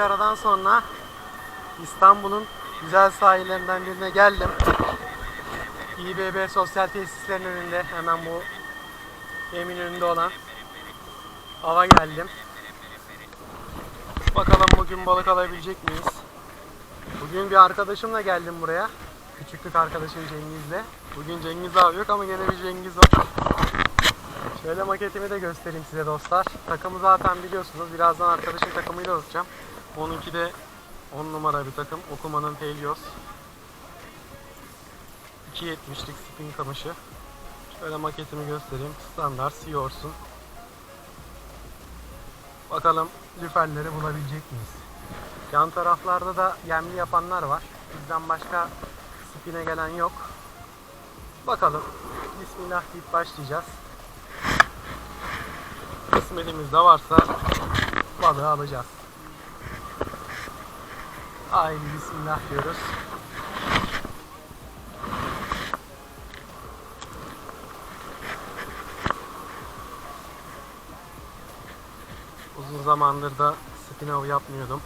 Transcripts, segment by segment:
bir aradan sonra İstanbul'un güzel sahillerinden birine geldim. İBB sosyal tesislerin önünde hemen bu yemin önünde olan ava geldim. Bakalım bugün balık alabilecek miyiz? Bugün bir arkadaşımla geldim buraya. Küçüklük arkadaşım Cengiz'le. Bugün Cengiz abi yok ama gene bir Cengiz var. Şöyle maketimi de göstereyim size dostlar. Takımı zaten biliyorsunuz. Birazdan arkadaşın takımıyla ölçeceğim. Onunki de 10 numara bir takım. Okumanın Helios. 2.70'lik spin kamışı. Şöyle maketimi göstereyim. Standart Seaworth'un. Bakalım lüferleri bulabilecek miyiz? Yan taraflarda da yemli yapanlar var. Bizden başka spine gelen yok. Bakalım. Bismillah deyip başlayacağız. Kısmetimiz de varsa balığı alacağız. Haydi bismillah diyoruz. Uzun zamandır da spin yapmıyordum.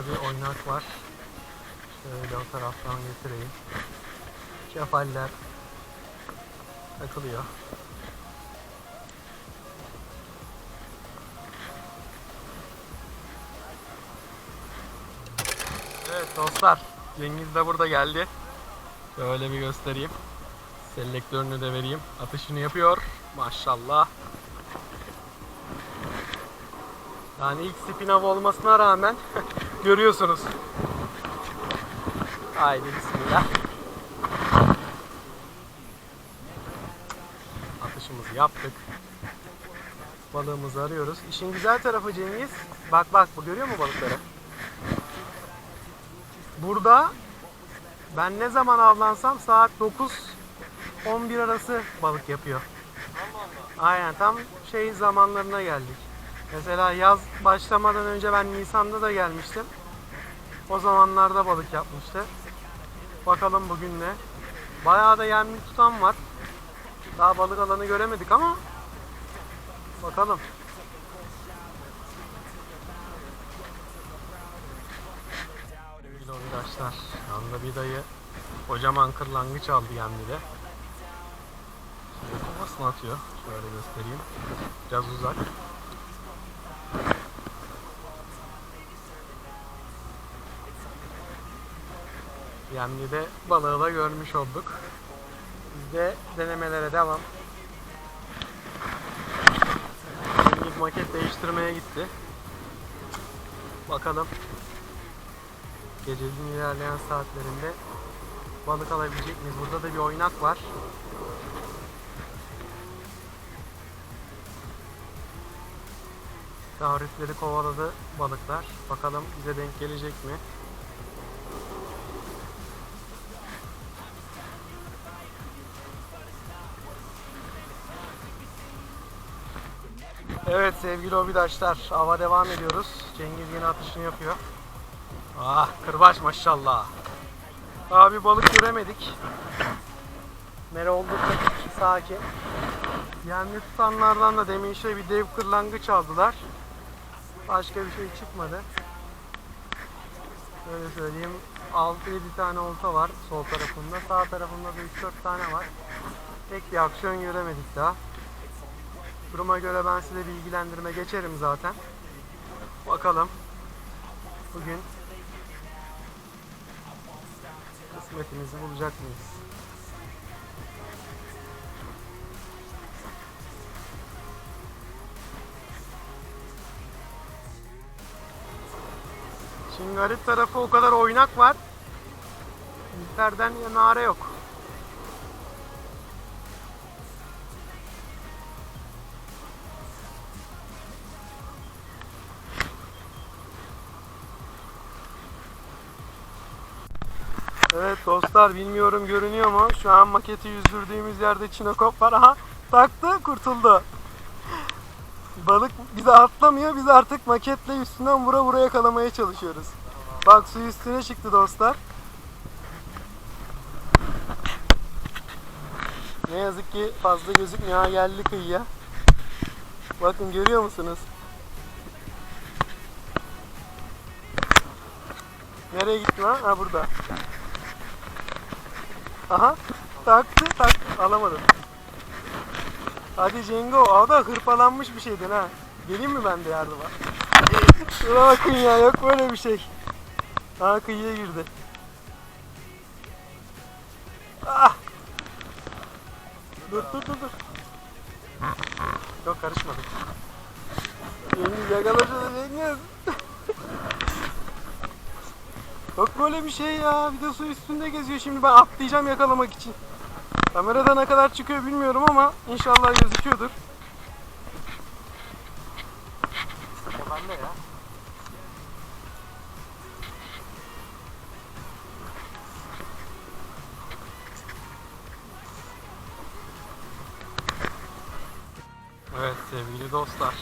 Burada bir oynak var. Şöyle o taraftan getireyim. Kefaller takılıyor. Evet dostlar, Cengiz de burada geldi. Şöyle bir göstereyim. Selektörünü de vereyim. Atışını yapıyor. Maşallah. Yani ilk spin-off olmasına rağmen görüyorsunuz. Haydi bismillah. Atışımızı yaptık. Balığımızı arıyoruz. İşin güzel tarafı Cengiz. Bak bak bu görüyor mu balıkları? Burada ben ne zaman avlansam saat 9 11 arası balık yapıyor. Aynen tam şey zamanlarına geldik. Mesela yaz başlamadan önce ben Nisan'da da gelmiştim. O zamanlarda balık yapmıştı. Bakalım bugün ne? Bayağı da yemli tutan var. Daha balık alanı göremedik ama bakalım. Sevgili arkadaşlar, yanında bir dayı kocaman kırlangıç aldı yemlide. Şimdi kafasını atıyor. Şöyle göstereyim. Biraz uzak. Yemli'de balığı da görmüş olduk. Biz de denemelere devam. Cengiz maket değiştirmeye gitti. Bakalım gecenin ilerleyen saatlerinde balık alabilecek miyiz? Burada da bir oynak var. Tarifleri kovaladı balıklar. Bakalım bize denk gelecek mi? Evet sevgili obidaşlar, ava devam ediyoruz. Cengiz yine atışını yapıyor. Ah kırbaç maşallah. Abi balık göremedik. Mere oldukça sakin. Yemli tutanlardan da demin şey bir dev kırlangıç aldılar. Başka bir şey çıkmadı. Böyle söyleyeyim 6-7 tane olta var sol tarafında. Sağ tarafında da 3-4 tane var. Tek bir aksiyon göremedik daha. Duruma göre ben size bilgilendirme geçerim zaten. Bakalım. Bugün kısmetimizi bulacak mıyız? Şimdi garip tarafı o kadar oynak var. İlterden ya nare yok. Evet dostlar bilmiyorum görünüyor mu? Şu an maketi yüzdürdüğümüz yerde çinokop var. Aha taktı kurtuldu. balık bize atlamıyor. Biz artık maketle üstünden vura vura yakalamaya çalışıyoruz. Bak su üstüne çıktı dostlar. Ne yazık ki fazla gözükmüyor. Geldi kıyıya. Bakın görüyor musunuz? Nereye gitti lan? Ha burada. Aha. Taktı taktı. Alamadım. Hadi Cengo. O da hırpalanmış bir şeyden ha. Geleyim mi ben de yardıma? Şuna bakın ya. Yok böyle bir şey. Ha kıyıya girdi. Ah. Dur dur dur dur. Yok karışmadık. Cengiz yakala şunu Cengiz. Yok böyle bir şey ya. Bir de su üstünde geziyor. Şimdi ben atlayacağım yakalamak için. Kamerada ne kadar çıkıyor bilmiyorum ama inşallah gözüküyordur. Bende ya. Evet sevgili dostlar.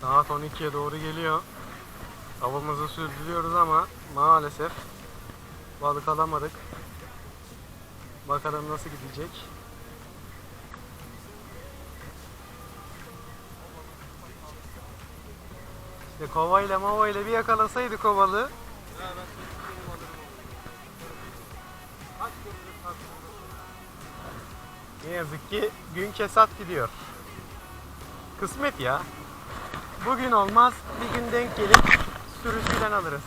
Saat 12'ye doğru geliyor. Avımızı sürdürüyoruz ama maalesef balık alamadık. Bakalım nasıl gidecek. İşte kovayla mavayla bir yakalasaydı kovalı. Ne yazık ki gün kesat gidiyor. Kısmet ya. Bugün olmaz, bir gün denk gelir, sürüsüden alırız.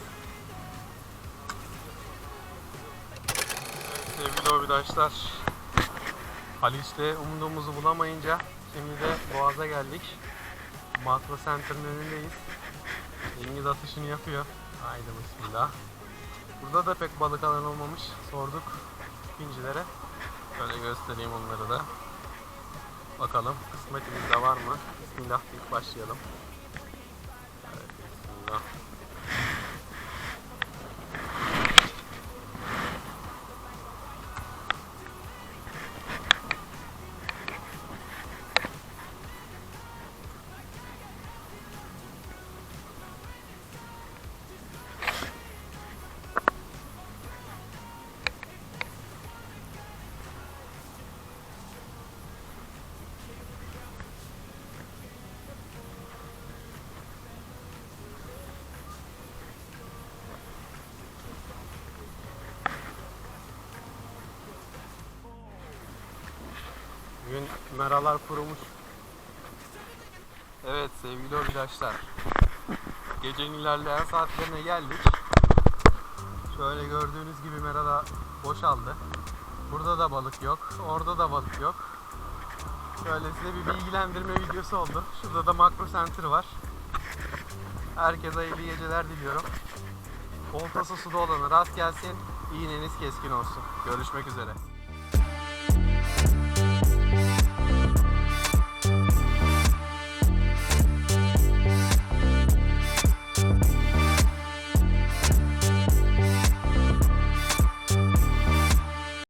Evet, sevgili hobidaşlar, Haliç'te umduğumuzu bulamayınca şimdi de Boğaz'a geldik. Makro Center'ın önündeyiz. Cengiz atışını yapıyor. Haydi bismillah. Burada da pek balık alan olmamış. Sorduk pincilere. Şöyle göstereyim onları da. Bakalım kısmetimizde var mı? Bismillah deyip başlayalım. Evet, bismillah. Bugün meralar kurumuş. Evet sevgili arkadaşlar. Gecenin ilerleyen saatlerine geldik. Şöyle gördüğünüz gibi merada boşaldı. Burada da balık yok. Orada da balık yok. Şöyle size bir bilgilendirme videosu oldu. Şurada da makro center var. Herkese hayırlı geceler diliyorum. Oltası suda olanı rast gelsin. İğneniz keskin olsun. Görüşmek üzere.